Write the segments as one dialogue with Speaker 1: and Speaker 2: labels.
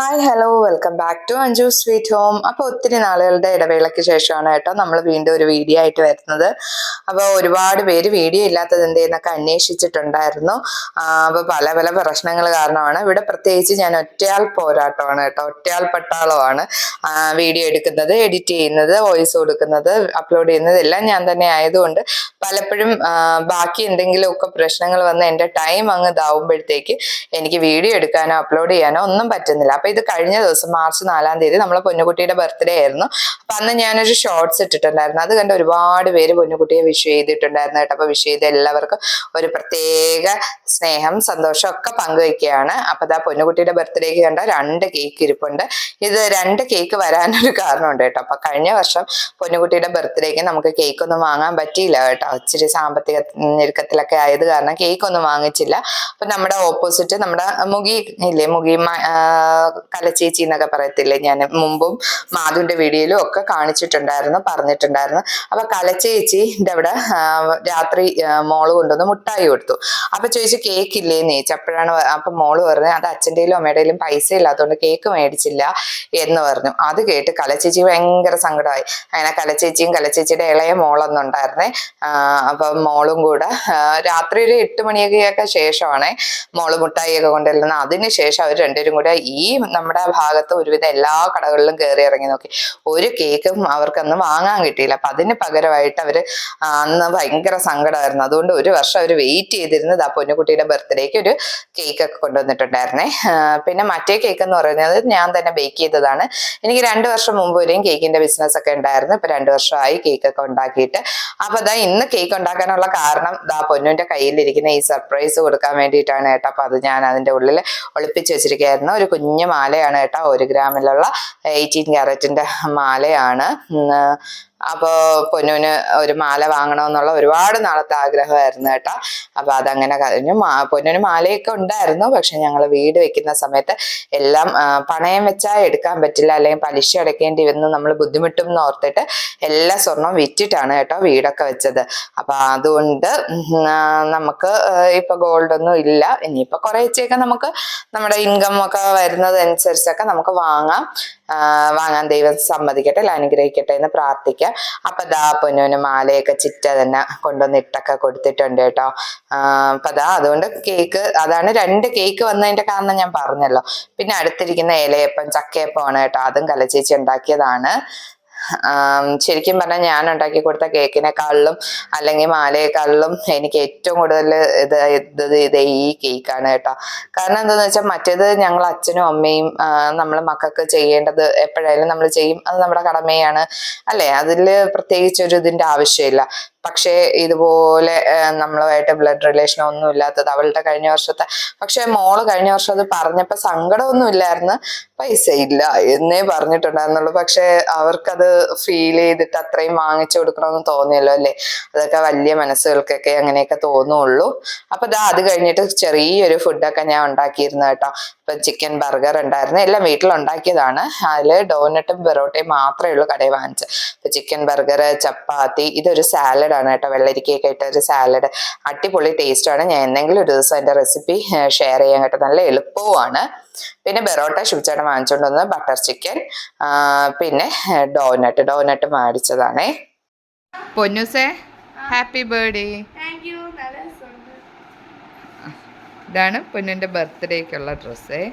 Speaker 1: Hi hello welcome back to Anju sweet home അപ്പോൾ ഒത്തിരി നാളുകളുടെ ഇടവേളയ്ക്ക് ശേഷമാണ് കേട്ടോ നമ്മൾ വീണ്ടും ഒരു വീഡിയോ ആയിട്ട് വരുന്നത്. അപ്പോൾ ഒരുപാട് പേര് വീഡിയോ ഇല്ലാത്തത് എന്തേന്നൊക്കെ അന്വേഷിച്ചിട്ടുണ്ടായിരുന്നു. അപ്പോൾ പല പല പ്രശ്നങ്ങൾ കാരണമാണ്. ഇവിടെ പ്രത്യേകിച്ച് ഞാൻ ഒറ്റയാൾ പോരാട്ടമാണ് കേട്ടോ. ഒറ്റയാൾ പട്ടാളമാണ് വീഡിയോ എടുക്കുന്നത് എഡിറ്റ് ചെയ്യുന്നത് വോയിസ് കൊടുക്കുന്നത് അപ്ലോഡ് ചെയ്യുന്നത് എല്ലാം ഞാൻ തന്നെ ആയതുകൊണ്ട് പലപ്പോഴും ബാക്കി എന്തെങ്കിലുമൊക്കെ പ്രശ്നങ്ങൾ വന്ന് എന്റെ ടൈം അങ്ങ് ഇതാവുമ്പോഴത്തേക്ക് എനിക്ക് വീഡിയോ എടുക്കാനോ അപ്ലോഡ് ചെയ്യാനോ ഒന്നും പറ്റുന്നില്ല. അപ്പൊ ഇത് കഴിഞ്ഞ ദിവസം മാർച്ച് നാലാം തീയതി നമ്മളെ പൊന്നുകുട്ടിയുടെ ബർത്ത്ഡേ ആയിരുന്നു. അപ്പൊ അന്ന് ഞാനൊരു ഷോർട്സ് ഇട്ടിട്ടുണ്ടായിരുന്നു. അത് കണ്ട് ഒരുപാട് പേര് പൊന്നുകുട്ടിയെ വിഷ് ചെയ്തിട്ടുണ്ടായിരുന്നു കേട്ടോ. അപ്പൊ വിഷ് ചെയ്ത എല്ലാവർക്കും ഒരു പ്രത്യേക സ്നേഹം സന്തോഷം ഒക്കെ പങ്കുവയ്ക്കുകയാണ് അപ്പൊ ദാ പൊന്നുകുട്ടിയുടെ ബർത്ത്ഡേക്ക് കണ്ട രണ്ട് കേക്ക് ഇരിപ്പുണ്ട്. ഇത് രണ്ട് കേക്ക് വരാനൊരു കാരണമുണ്ട് കേട്ടോ. അപ്പൊ കഴിഞ്ഞ വർഷം പൊന്നുകുട്ടിയുടെ ബർത്ത്ഡേക്ക് നമുക്ക് കേക്ക് ഒന്നും വാങ്ങാൻ പറ്റിയില്ല കേട്ടോ. ഇച്ചിരി സാമ്പത്തിക ഞെരുക്കത്തിലൊക്കെ ആയത് കാരണം കേക്ക് ഒന്നും വാങ്ങിച്ചില്ല. അപ്പൊ നമ്മുടെ ഓപ്പോസിറ്റ് നമ്മുടെ മുഗി ഇല്ലേ? മുഗി മ- ആ, കലച്ചേച്ചി എന്നൊക്കെ പറയത്തില്ലേ? ഞാൻ മുമ്പും മാധുവിന്റെ വീഡിയോയിലും ഒക്കെ കാണിച്ചിട്ടുണ്ടായിരുന്നു പറഞ്ഞിട്ടുണ്ടായിരുന്നു. അപ്പൊ കലച്ചേച്ചിന്റെ അവിടെ രാത്രി മോൾ കൊണ്ടുവന്ന് മുട്ടായി കൊടുത്തു. അപ്പൊ ചോദിച്ചു കേക്ക് ഇല്ലേന്ന്? ചോദിച്ചു. അപ്പോഴാണ് അപ്പൊ മോൾ പറഞ്ഞത് അത് അച്ഛന്റെയിലും അമ്മയുടെയിലും പൈസ ഇല്ലാത്തതുകൊണ്ട് കേക്ക് മേടിച്ചില്ല എന്ന് പറഞ്ഞു. അത് കേട്ട് കലച്ചേച്ചി ഭയങ്കര സങ്കടമായി. അങ്ങനെ കലച്ചേച്ചിയും കലച്ചേച്ചിയുടെ ഇളയ മോളൊന്നുണ്ടായിരുന്നേ അപ്പൊ മോളും കൂടെ രാത്രി ഒരു എട്ട് മണിയൊക്കെ ശേഷമാണ് മോൾ മുട്ടായിയൊക്കെ കൊണ്ടുവരുന്നത്. അതിന് ശേഷം അവർ രണ്ടുപേരും കൂടെ ഈ നമ്മുടെ ഭാഗത്ത് ഒരുവിധം എല്ലാ കടകളിലും കയറി ഇറങ്ങി നോക്കി. ഒരു കേക്കും അവർക്കൊന്നും വാങ്ങാൻ കിട്ടിയില്ല. അപ്പൊ അതിന് പകരമായിട്ട് അവർ അന്ന് ഭയങ്കര സങ്കടമായിരുന്നു അതുകൊണ്ട് ഒരു വർഷം അവർ വെയിറ്റ് ചെയ്തിരുന്നത് ആ പൊന്നുകുട്ടിയുടെ ബർത്ത്ഡേക്ക് ഒരു കേക്ക് ഒക്കെ കൊണ്ടുവന്നിട്ടുണ്ടായിരുന്നേ പിന്നെ മറ്റേ കേക്ക് എന്ന് പറയുന്നത് ഞാൻ തന്നെ ബേക്ക് ചെയ്തതാണ്. എനിക്ക് രണ്ട് വർഷം മുമ്പ് വരെയും കേക്കിന്റെ ബിസിനസ് ഒക്കെ ഉണ്ടായിരുന്നു. ഇപ്പൊ രണ്ട് വർഷമായി കേക്ക് ഒക്കെ ഉണ്ടാക്കിയിട്ട്. അപ്പൊ അതാ ഇന്ന് കേക്ക് ഉണ്ടാക്കാനുള്ള കാരണം ദാ പൊന്നുവിന്റെ കയ്യിലിരിക്കുന്ന ഈ സർപ്രൈസ് കൊടുക്കാൻ വേണ്ടിയിട്ടാണ് കേട്ടോ. അപ്പൊ അത് ഞാൻ അതിന്റെ ഉള്ളിൽ ഒളിപ്പിച്ചു വെച്ചിരിക്കുകയായിരുന്നു. ഒരു കുഞ്ഞു മാലയാണ് കേട്ടോ. ഒരു ഗ്രാമിലുള്ള എയ്റ്റീൻ ക്യാരറ്റിന്റെ മാലയാണ്. ഉം, അപ്പോ പൊന്നുവിന് ഒരു മാല വാങ്ങണമെന്നുള്ള ഒരുപാട് നാളത്തെ ആഗ്രഹമായിരുന്നു കേട്ടോ. അപ്പോൾ അതങ്ങനെ കഴിഞ്ഞു. മാ പൊന്നുവിന് മാലയൊക്കെ ഉണ്ടായിരുന്നു. പക്ഷെ ഞങ്ങൾ വീട് വെക്കുന്ന സമയത്ത് എല്ലാം പണയം വെച്ചാൽ എടുക്കാൻ പറ്റില്ല അല്ലെങ്കിൽ പലിശ അടയ്ക്കേണ്ടി വന്ന് നമ്മൾ ബുദ്ധിമുട്ടും എന്ന് ഓർത്തിട്ട് എല്ലാ സ്വർണവും വിറ്റിട്ടാണ് കേട്ടോ വീടൊക്കെ വെച്ചത്. അപ്പൊ അതുകൊണ്ട് നമുക്ക് ഇപ്പൊ ഗോൾഡ് ഒന്നും ഇല്ല. ഇനിയിപ്പോ കുറേശ്ശെയൊക്കെ നമുക്ക് നമ്മുടെ ഇൻകം ഒക്കെ വരുന്നതനുസരിച്ചൊക്കെ നമുക്ക് വാങ്ങാം. വാങ്ങാൻ ദൈവം സമ്മതിക്കട്ടെ അല്ല അനുഗ്രഹിക്കട്ടെ എന്ന് പ്രാർത്ഥിക്കാം. അപ്പൊ ദാ പൊന്നുവിന് മാലയൊക്കെ ചിറ്റ തന്നെ കൊണ്ടുവന്ന് ഇട്ടൊക്കെ കൊടുത്തിട്ടുണ്ട് കേട്ടോ. അപ്പം ദാ അതുകൊണ്ട് കേക്ക് അതാണ് രണ്ട് കേക്ക് വന്നതിന്റെ കാരണം ഞാൻ പറഞ്ഞല്ലോ. പിന്നെ അടുത്തിരിക്കുന്ന ഇലയപ്പം ചക്കയപ്പമാണ് കേട്ടോ. അതും കലച്ചേച്ചി ഉണ്ടാക്കിയതാണ്. ശരിക്കും പറഞ്ഞാൽ ഞാൻ ഉണ്ടാക്കി കൊടുത്ത കേക്കിനെക്കാളിലും അല്ലെങ്കിൽ മാലയെക്കാളിലും എനിക്ക് ഏറ്റവും കൂടുതൽ ഇത് ഇത് ഇത് ഈ കേക്കാണ് കേട്ടോ. കാരണം എന്താണെന്ന് വെച്ചാൽ മറ്റേത് ഞങ്ങൾ അച്ഛനും അമ്മയും നമ്മൾ മക്കൾക്ക് ചെയ്യേണ്ടത് എപ്പോഴായാലും നമ്മൾ ചെയ്യും. അത് നമ്മുടെ കടമയാണ്. അല്ലേ? അതിൽ പ്രത്യേകിച്ച് ഒരു ഇതിന്റെ ആവശ്യമില്ല. പക്ഷേ ഇതുപോലെ നമ്മളുമായിട്ട് ബ്ലഡ് റിലേഷൻ ഒന്നും ഇല്ലാത്തത് അവളുടെ കഴിഞ്ഞ വർഷത്തെ പക്ഷെ മോൾ കഴിഞ്ഞ വർഷം അത് പറഞ്ഞപ്പോ സങ്കടമൊന്നും ഇല്ലായിരുന്നു. പൈസ ഇല്ല എന്നേ പറഞ്ഞിട്ടുണ്ടായിരുന്നുള്ളൂ. പക്ഷെ അവർക്കത് ഫീൽ ചെയ്തിട്ട് അത്രയും വാങ്ങിച്ചു കൊടുക്കണമെന്ന് തോന്നിയല്ലോ അല്ലേ? അതൊക്കെ വലിയ മനസ്സുകൾക്കൊക്കെ അങ്ങനെയൊക്കെ തോന്നുള്ളൂ. അപ്പൊ ദാ അത് കഴിഞ്ഞിട്ട് ചെറിയൊരു ഫുഡൊക്കെ ഞാൻ ഉണ്ടാക്കിയിരുന്നു കേട്ടോ. ചിക്കൻ ബർഗർ ഉണ്ടായിരുന്നു. എല്ലാം വീട്ടിൽ ഉണ്ടാക്കിയതാണ് അതിൽ ഡോനട്ടും പെറോട്ടയും മാത്രമേ ഉള്ളൂ കടയിൽ വാങ്ങിച്ചത്. അപ്പോൾ ചിക്കൻ ബർഗർ ചപ്പാത്തി ഇതൊരു സാലഡാണ് കേട്ടോ. വെള്ളരിക്കയൊക്കെ ഇട്ട ഒരു സാലഡ് അടിപൊളി ടേസ്റ്റാണ് ഞാൻ എന്തെങ്കിലും ഒരു ദിവസം എന്റെ റെസിപ്പി ഷെയർ ചെയ്യാൻ കേട്ടോ. നല്ല എളുപ്പവുമാണ്. പിന്നെ ബെറോട്ട ശുചിച്ചേട്ടൻ വാങ്ങിച്ചുകൊണ്ട് വന്നത് ബട്ടർ ചിക്കൻ പിന്നെ ഡോനട്ട് ഡോനട്ട് മേടിച്ചതാണേ. പൊന്നുസേ ഹാപ്പി ബർത്ത്ഡേ
Speaker 2: താങ്ക് യു നല്ല രസമുണ്ട്
Speaker 1: ഇതാണ് പൊന്നിന്റെ ബർത്ത്ഡേക്കുള്ള ഡ്രസ്സേ.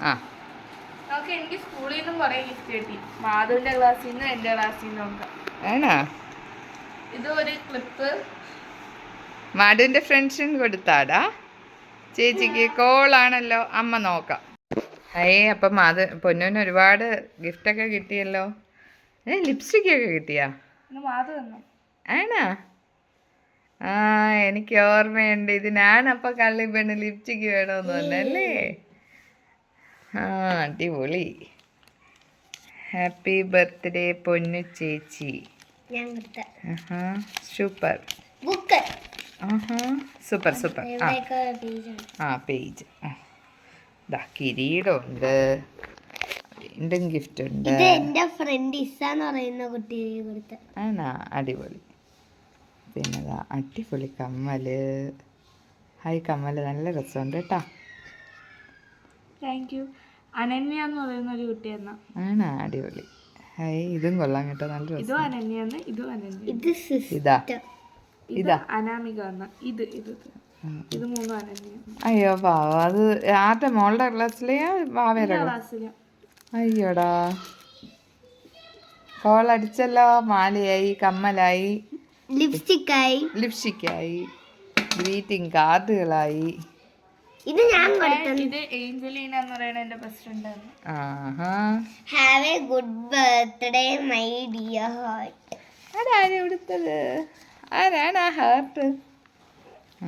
Speaker 1: ആ.
Speaker 2: എനിക്ക് സ്കൂളിൽ നിന്നും കുറേ ഗിഫ്റ്റ് കിട്ടി. മാധുവിന്റെ ക്ലാസ്സിൽ നിന്നും എന്റെ ക്ലാസ്സിൽ നിന്നും ഒക്കെ.
Speaker 1: ആണോ?
Speaker 2: ഇത് ഒരു ക്ലിപ്പ്
Speaker 1: ഫ്രണ്ട്സിന് കൊടുത്താടാ. ചേച്ചിക്ക് കോളാണല്ലോ അമ്മ നോക്കാം. അയ്യേ അപ്പം മാധു പൊന്നുവിന് ഒരുപാട് ഗിഫ്റ്റൊക്കെ കിട്ടിയല്ലോ. ഏ ലിപ്സ്റ്റിക്കൊക്കെ കിട്ടിയാ?
Speaker 2: മാധു തന്നു
Speaker 1: ആണോ? ആ എനിക്ക് ഓർമ്മയുണ്ട്. ഇതിനാണ് അപ്പൊ കള്ളി പെണ്ണ് ലിപ്സ്റ്റിക് വേണമെന്ന് പറഞ്ഞല്ലേ? ആ അടിപൊളി. ഹാപ്പി ബർത്ത്ഡേ പൊന്നു ചേച്ചി. സൂപ്പർ സൂപ്പർ സൂപ്പർ ആ. ആ പേജ് ദാ കിരീടമുണ്ട്. വീണ്ടും ഗിഫ്റ്റ് ഉണ്ട്.
Speaker 2: ഇത് എന്റെ ഫ്രണ്ട് ഇസ എന്ന് പറയുന്ന കുട്ടി കൊടുത്ത.
Speaker 1: ആണാ അടിപൊളി. പിന്നെ അടിപൊളി കമ്മൽ
Speaker 3: ഹായ് കമ്മൽ നല്ല രസമുണ്ട് കേട്ടോ.
Speaker 2: താങ്ക് യു അനന്യ എന്ന് പറയുന്ന ഒരു കുട്ടി എന്നാ
Speaker 3: ആണ് അടിപൊളി. ഹായ് ഇതും കൊള്ളാം കേട്ടോ നല്ല രസം.
Speaker 2: ഇതും അനന്യ എന്ന് ഇതും അനന്യ
Speaker 4: ഇത് സിസ്റ്റർ.
Speaker 3: ഇതാ.
Speaker 2: ഇത്
Speaker 3: ഇതാ.
Speaker 2: അനാമിക എന്ന ഇത് ഇത് ഇത്. ഇത് മൂന്നും അനന്യ
Speaker 3: അയ്യോ പാവ അത് ആരുടെ മോളുടെ ക്ലാസ്സിലെയാ പാവയുടെ
Speaker 2: ക്ലാസ്സിൽ.
Speaker 3: അയ്യോടാ. കോളടിച്ചല്ലോ മാലയായി കമ്മലായി.
Speaker 4: ലിപ്സ്റ്റിക്കായി.
Speaker 3: ലിപ്സ്റ്റിക്കായി. ഗ്രീറ്റിംഗ് കാർഡുകളായി
Speaker 4: ഇത് ഞാൻ കൊടുത്തത്.
Speaker 2: ഇത് ഏഞ്ചലീന എന്ന് പറയുന്ന എന്റെ ബെസ്റ്റ് ഫ്രണ്ട് ആണ്.
Speaker 3: ആഹാ.
Speaker 4: Have a good birthday my dear heart
Speaker 3: ആരാണ് ഇവിടുത്തത്. ആരാണ് ആ ഹാർട്ട്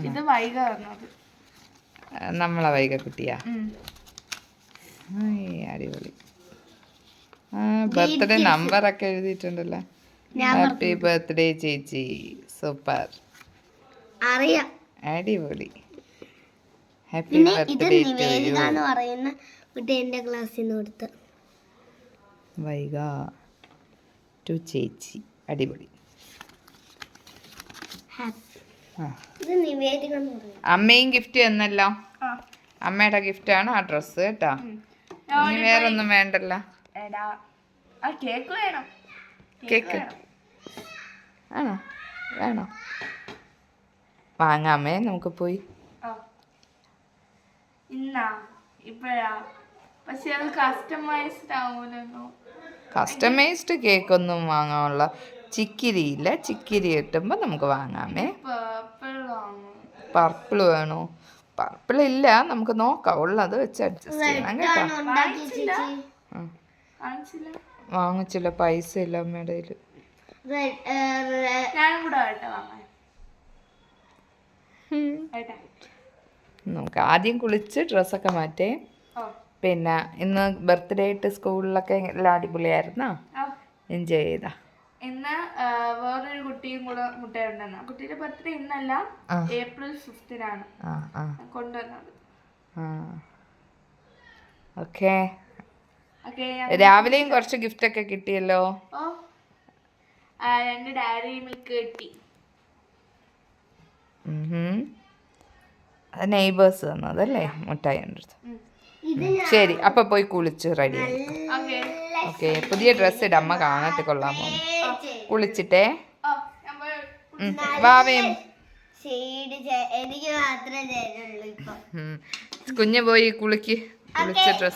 Speaker 2: ഇത് വൈക വന്നത്
Speaker 3: നമ്മളെ വൈക കുട്ടിയാ അടിപൊളി. ആ ബർത്ത്ഡേ നമ്പറൊക്കെ എഴുതിയിട്ടുണ്ടല്ലോ. ഹാപ്പി ബർത്ത്ഡേ ചേച്ചി. സൂപ്പർ
Speaker 4: അറിയാം.
Speaker 3: അടിപൊളി. ഹാപ്പി
Speaker 4: ഇത്
Speaker 3: ബർത്ത്ഡേ
Speaker 4: എന്ന് പറയുന്ന കുട്ടി ക്ലാസ്സിൽ നിന്ന് കൊടുത്ത.
Speaker 3: വൈക ടു ചേച്ചി. അടിപൊളി. അമ്മയും ഗിഫ്റ്റ് തന്നല്ലോ. അമ്മയുടെ ഗിഫ്റ്റ് ആണ് ആ ഡ്രസ്സ് കേട്ടോ. ഇനി വേറൊന്നും വേണ്ടല്ലോ.
Speaker 2: കേക്ക് വേണം.
Speaker 3: കേക്ക്. ആണോ? വേണോ? വാങ്ങാമേ നമുക്ക് പോയി.
Speaker 2: ഇന്നാ ഇപ്പഴാ. പക്ഷെ അത് കസ്റ്റമൈസ്ഡ്
Speaker 3: കസ്റ്റമൈസ്ഡ് കേക്ക് ഒന്നും വാങ്ങാനുള്ള ചിക്കിരി ഇല്ല. ചിക്കിരി കിട്ടുമ്പോൾ നമുക്ക് വാങ്ങാമേ.
Speaker 2: പേർപ്പിൾ വാങ്ങും.
Speaker 3: പർപ്പിൾ വേണോ? പർപ്പിൾ ഇല്ല. നമുക്ക് നോക്കാം. ഉള്ളത് വെച്ച് അഡ്ജസ്റ്റ് ചെയ്യണം കേട്ടോ. വാങ്ങിച്ചില്ല പൈസ ഇല്ല അമ്മയുടെ കയ്യിൽ
Speaker 2: ഞാനും കൂടെ വാങ്ങാൻ
Speaker 3: നമുക്ക് ആദ്യം കുളിച്ച് ഡ്രസ്സൊക്കെ മാറ്റേ.
Speaker 2: ഓ.
Speaker 3: പിന്നെ ഇന്ന് ബർത്ത്ഡേ ആയിട്ട് സ്കൂളിലൊക്കെ എല്ലാം അടിപൊളിയായിരുന്നോ? എൻജോയ് ചെയ്താ.
Speaker 2: ഇന്ന് വേറൊരു കുട്ടിയും കൂടെ മുട്ടയുണ്ടെന്ന കുട്ടിയുടെ ബർത്ത്ഡേ ഇന്നല്ല ഏപ്രിൽ ഫിഫ്റ്റിനാണ്
Speaker 3: ആ ആ.
Speaker 2: കൊണ്ടുവന്നത്.
Speaker 3: ഓക്കെ. രാവിലെയും കുറച്ച് ഗിഫ്റ്റ് ഒക്കെ കിട്ടിയല്ലോ?
Speaker 2: രണ്ട് ഡയറി മിൽക്ക് കിട്ടി.
Speaker 3: നെയ്ബേഴ്സ് തന്നതല്ലേ മുട്ടായി. ശരി അപ്പൊ പോയി കുളിച്ച് റെഡി
Speaker 2: ഓക്കെ.
Speaker 3: ഓക്കെ പുതിയ ഡ്രസ്സ് ഇട അമ്മ കാണട്ടെ കൊള്ളാമോ കുളിച്ചിട്ടേ?
Speaker 2: ഓ ഞാൻ പോയി
Speaker 3: കുളിക്ക്.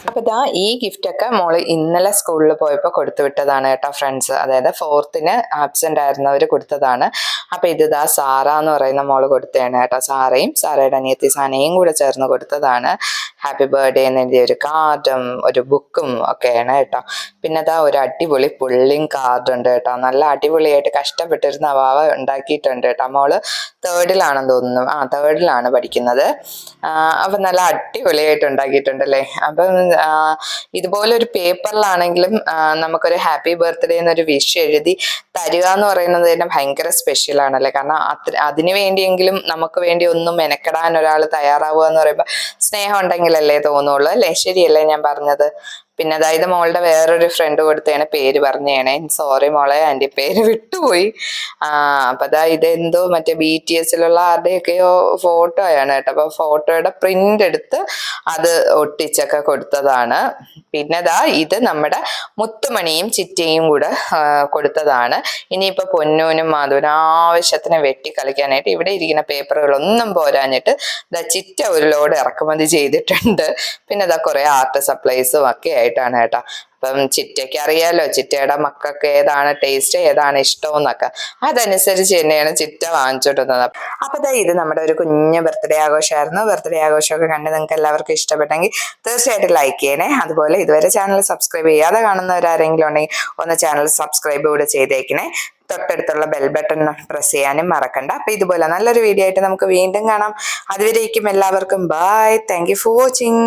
Speaker 1: അപ്പൊ ഇതാ ഈ ഗിഫ്റ്റ് ഒക്കെ മോൾ ഇന്നലെ സ്കൂളിൽ പോയപ്പോൾ കൊടുത്തു വിട്ടതാണ് കേട്ടോ ഫ്രണ്ട്സ് അതായത് ഫോർത്തിന് ആബ്സെന്റ് ആയിരുന്നവർ കൊടുത്തതാണ്. അപ്പൊ ഇത് ഇതാ സാറ എന്ന് പറയുന്ന മോൾ കൊടുത്തതാണ് കേട്ടോ സാറയും സാറയുടെ അനിയത്തി സാനയും കൂടെ ചേർന്ന് കൊടുത്തതാണ്. ഹാപ്പി ബർത്ത്ഡേ എന്ന് എഴുതിയ ഒരു കാർഡും ഒരു ബുക്കും ഒക്കെയാണ് കേട്ടോ. പിന്നെ അതാ ഒരു അടിപൊളി പുള്ളിങ് കാർഡ് ഉണ്ട് കേട്ടോ. നല്ല അടിപൊളിയായിട്ട് കഷ്ടപ്പെട്ടിരുന്ന അവാവ ഉണ്ടാക്കിയിട്ടുണ്ട് കേട്ടോ. മോൾ തേർഡിലാണെന്ന് തോന്നുന്നു. ആ തേർഡിലാണ് പഠിക്കുന്നത്. അപ്പം നല്ല അടിപൊളിയായിട്ട് ഉണ്ടാക്കിയിട്ടുണ്ടല്ലേ അപ്പം ഇതുപോലെ ഒരു പേപ്പറിലാണെങ്കിലും നമുക്കൊരു ഹാപ്പി ബർത്ത്ഡേ എന്നൊരു വിഷ് എഴുതി തരിക എന്ന് പറയുന്നത് തന്നെ ഭയങ്കര സ്പെഷ്യൽ ആണല്ലേ? കാരണം അതിനു വേണ്ടിയെങ്കിലും നമുക്ക് വേണ്ടി ഒന്നും മെനക്കെടാൻ ഒരാൾ തയ്യാറാവുക എന്ന് പറയുമ്പോൾ സ്നേഹം ഉണ്ടെങ്കിലല്ലേ തോന്നുള്ളൂ? അല്ലേ? ശരിയല്ലേ ഞാൻ പറഞ്ഞത്? പിന്നെ അതായത് മോളുടെ വേറൊരു ഫ്രണ്ട് കൊടുത്തേനെ പേര് പറഞ്ഞേണേ സോറി മോളെ എന്റെ പേര് വിട്ടുപോയി. ആ അപ്പൊ അതാ ഇതെന്തോ മറ്റേ ബി ടി എസിലുള്ള ആരുടെയൊക്കെയോ ഫോട്ടോ ആണ് കേട്ടോ. അപ്പൊ ഫോട്ടോയുടെ പ്രിന്റ് എടുത്ത് അത് ഒട്ടിച്ചൊക്കെ കൊടുത്തതാണ്. പിന്നെ ദാ ഇത് നമ്മുടെ മുത്തുമണിയും ചിറ്റയും കൂടെ കൊടുത്തതാണ്. ഇനിയിപ്പോ പൊന്നൂനും മാധുവിനും ആവശ്യത്തിന് വെട്ടി കളിക്കാനായിട്ട് ഇവിടെ ഇരിക്കുന്ന പേപ്പറുകളൊന്നും പോരാഞ്ഞിട്ട് ദാ ചിറ്റ ഒരു ലോഡ് ഇറക്കുമതി ചെയ്തിട്ടുണ്ട്. പിന്നെ ദാ കുറെ ആർട്ട് സപ്ലൈസും ഒക്കെ ആയിട്ടാണ് കേട്ടോ. അപ്പം ചിറ്റയ്ക്ക് അറിയാലോ ചിറ്റയുടെ മക്കൾക്ക് ഏതാണ് ടേസ്റ്റ് ഏതാണ് ഇഷ്ടം എന്നൊക്കെ. അതനുസരിച്ച് തന്നെയാണ് ചിറ്റ വാങ്ങിച്ചിട്ടുന്നത് അപ്പൊ ദാ ഇത് നമ്മുടെ ഒരു കുഞ്ഞ് ബർത്ത്ഡേ ആഘോഷമായിരുന്നു. ബർത്ത്ഡേ ആഘോഷമൊക്കെ കണ്ട് നിങ്ങൾക്ക് എല്ലാവർക്കും ഇഷ്ടപ്പെട്ടെങ്കിൽ തീർച്ചയായിട്ടും ലൈക്ക് ചെയ്യണേ. അതുപോലെ ഇതുവരെ ചാനൽ സബ്സ്ക്രൈബ് ചെയ്യാതെ കാണുന്നവരാരെങ്കിലും ഉണ്ടെങ്കിൽ ഒന്ന് ചാനൽ സബ്സ്ക്രൈബ് കൂടെ ചെയ്തേക്കണേ. തൊട്ടടുത്തുള്ള ബെൽ ബട്ടൺ പ്രസ് ചെയ്യാനും മറക്കണ്ട. അപ്പൊ ഇതുപോലെ നല്ലൊരു വീഡിയോ ആയിട്ട് നമുക്ക് വീണ്ടും കാണാം. അതുവരേക്കും എല്ലാവർക്കും ബൈ താങ്ക് ഫോർ വാച്ചിങ്